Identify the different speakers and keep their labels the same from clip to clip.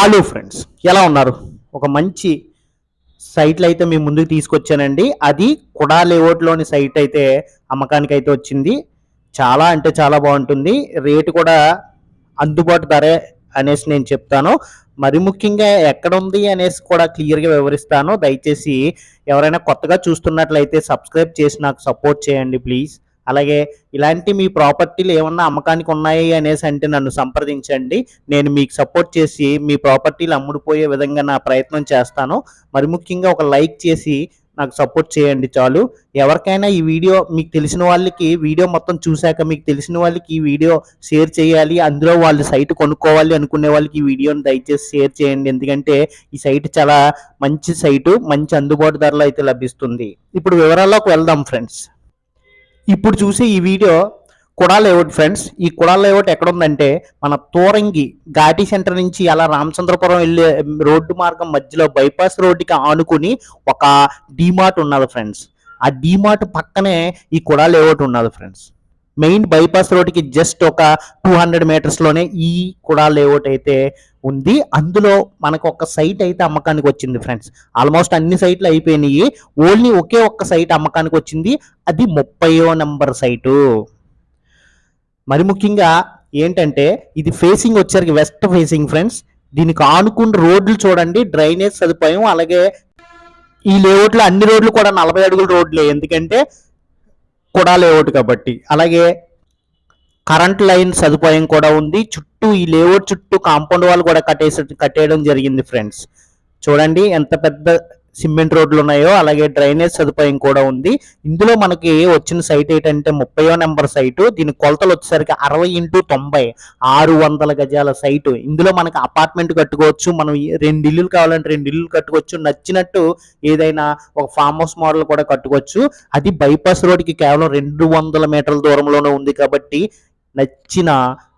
Speaker 1: Hello friends ఎలా ఉన్నారు? ఒక మంచి సైట్లు అయితే మీ ముందుకు తీసుకొచ్చానండి. అది కుడా లేఅవుట్లోని సైట్ అయితే అమ్మకానికి అయితే వచ్చింది. చాలా అంటే చాలా బాగుంటుంది. రేటు కూడా అందుబాటు ధరే అనేసి నేను చెప్తాను. మరి ముఖ్యంగా ఎక్కడ ఉంది అనేసి కూడా క్లియర్గా వివరిస్తాను. దయచేసి ఎవరైనా కొత్తగా చూస్తున్నట్లయితే సబ్స్క్రైబ్ చేసి నాకు సపోర్ట్ చేయండి ప్లీజ్ అలాగే ఇలాంటి మీ ప్రాపర్టీలు ఏమన్నా అమ్మకానికి ఉన్నాయి అనేసి అంటే నన్ను సంప్రదించండి. నేను మీకు సపోర్ట్ చేసి మీ ప్రాపర్టీలు అమ్ముడుపోయే విధంగా నా ప్రయత్నం చేస్తాను. మరి ముఖ్యంగా ఒక లైక్ చేసి నాకు సపోర్ట్ చేయండి చాలు. ఎవరికైనా ఈ వీడియో మీకు తెలిసిన వాళ్ళకి వీడియో మొత్తం చూశాక మీకు తెలిసిన వాళ్ళకి ఈ వీడియో షేర్ చేయాలి. అందులో వాళ్ళు సైట్ కొనుక్కోవాలి అనుకునే వాళ్ళకి ఈ వీడియోని దయచేసి షేర్ చేయండి. ఎందుకంటే ఈ సైట్ చాలా మంచి సైటు మంచి అందుబాటు ధరలో అయితే లభిస్తుంది. ఇప్పుడు వివరాల్లోకి వెళ్దాం ఫ్రెండ్స్. ఇప్పుడు చూసే ఈ వీడియో కుడా లేఅవుట్ ఫ్రెండ్స్ ఈ కుడా లేఅవుట్ ఎక్కడ ఉందంటే మన తోరంగి ఘాటి సెంటర్ నుంచి అలా రామచంద్రపురం వెళ్ళే రోడ్డు మార్గం మధ్యలో బైపాస్ రోడ్డుకి ఆనుకుని ఒక డీమార్ట్ ఉన్నది ఫ్రెండ్స్ ఆ డీమార్ట్ పక్కనే ఈ కుడా లేఅవుట్ ఉన్నది ఫ్రెండ్స్ మెయిన్ బైపాస్ రోడ్కి జస్ట్ ఒక టూ హండ్రెడ్ మీటర్స్లోనే ఈ కూడా లేఅవుట్ అయితే ఉంది. అందులో మనకు ఒక సైట్ అయితే అమ్మకానికి వచ్చింది ఫ్రెండ్స్ ఆల్మోస్ట్ అన్ని సైట్లు అయిపోయినాయి. ఓన్లీ ఒకే ఒక్క సైట్ అమ్మకానికి వచ్చింది. అది ముప్పయో నెంబర్ సైటు మరి ముఖ్యంగా ఏంటంటే ఇది ఫేసింగ్ వచ్చరికి వెస్ట్ ఫేసింగ్ ఫ్రెండ్స్ దీనికి ఆనుకున్న రోడ్లు చూడండి. డ్రైనేజ్ సదుపాయం అలాగే ఈ లేఅవుట్లో అన్ని రోడ్లు కూడా నలభై అడుగుల రోడ్లే. ఎందుకంటే కూడా లేఅవుట్ కాబట్టి. అలాగే కరెంట్ లైన్ సదుపాయం కూడా ఉంది. చుట్టూ ఈ లేఅవుట్ చుట్టూ కాంపౌండ్ వాళ్ళు కూడా కట్టేసి కట్టేయడం జరిగింది ఫ్రెండ్స్. చూడండి ఎంత పెద్ద సిమెంట్ రోడ్లు ఉన్నాయో అలాగే డ్రైనేజ్ సదుపాయం కూడా ఉంది. ఇందులో మనకి వచ్చిన సైట్ ఏంటంటే ముప్పయో నెంబర్ సైటు. దీని కొలతలు వచ్చేసరికి అరవై ఇంటూ తొంభై ఆరు వందల గజాల సైటు. ఇందులో మనకి అపార్ట్మెంట్ కట్టుకోవచ్చు. మనం రెండు ఇల్లులు కావాలంటే రెండు ఇల్లులు కట్టుకోవచ్చు. నచ్చినట్టు ఏదైనా ఒక ఫామ్ హౌస్ మోడల్ కూడా కట్టుకోవచ్చు. అది బైపాస్ రోడ్కి కేవలం రెండు వందల మీటర్ల దూరంలోనే ఉంది కాబట్టి నచ్చిన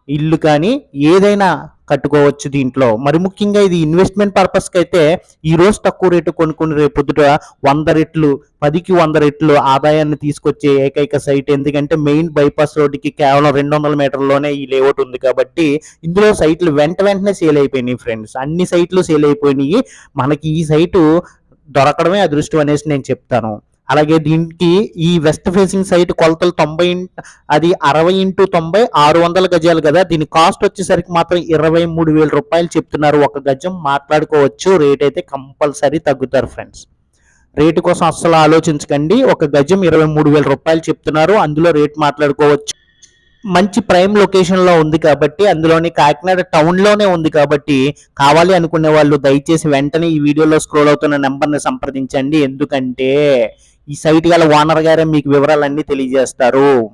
Speaker 1: ఇల్లు కానీ ఏదైనా కట్టుకోవచ్చు దీంట్లో. మరి ముఖ్యంగా ఇది ఇన్వెస్ట్మెంట్ పర్పస్కి అయితే ఈ రోజు తక్కువ రేటు కొనుక్కుని రేపు పొద్దుట వంద రెట్లు పదికి వంద రెట్లు ఆదాయాన్ని తీసుకొచ్చే ఏకైక సైట్ ఎందుకంటే మెయిన్ బైపాస్ రోడ్డుకి కేవలం రెండు వందల మీటర్లోనే ఈ లేఅవుట్ ఉంది కాబట్టి ఇందులో సైట్లు వెంట వెంటనే సేల్ అయిపోయినాయి ఫ్రెండ్స్ అన్ని సైట్లు సేల్ అయిపోయినాయి. మనకి ఈ సైటు దొరకడమే అదృష్టం అనేసి నేను చెప్తాను. అలాగే దీనికి ఈ వెస్ట్ ఫేసింగ్ సైట్ కొలతలు తొంభై అది అరవై ఇంటూ తొంభై ఆరు వందల గజాలు కదా. దీని కాస్ట్ వచ్చేసరికి మాత్రం ఇరవై మూడు వేల రూపాయలు చెప్తున్నారు. ఒక గజం మాట్లాడుకోవచ్చు. రేట్ అయితే కంపల్సరీ తగ్గుతారు ఫ్రెండ్స్. రేటు కోసం అస్సలు ఆలోచించకండి. ఒక గజం ఇరవై మూడు వేల రూపాయలు చెప్తున్నారు. అందులో రేట్ మాట్లాడుకోవచ్చు. మంచి ప్రైమ్ లొకేషన్లో ఉంది కాబట్టి అందులోని కాకినాడ టౌన్లోనే ఉంది కాబట్టి కావాలి అనుకునే వాళ్ళు దయచేసి వెంటనే ఈ వీడియోలో స్క్రోల్ అవుతున్న నెంబర్ని సంప్రదించండి. ఎందుకంటే ఈ సైట్ గల ఓనర్ గారే మీకు వివరాలన్నీ తెలియజేస్తారు.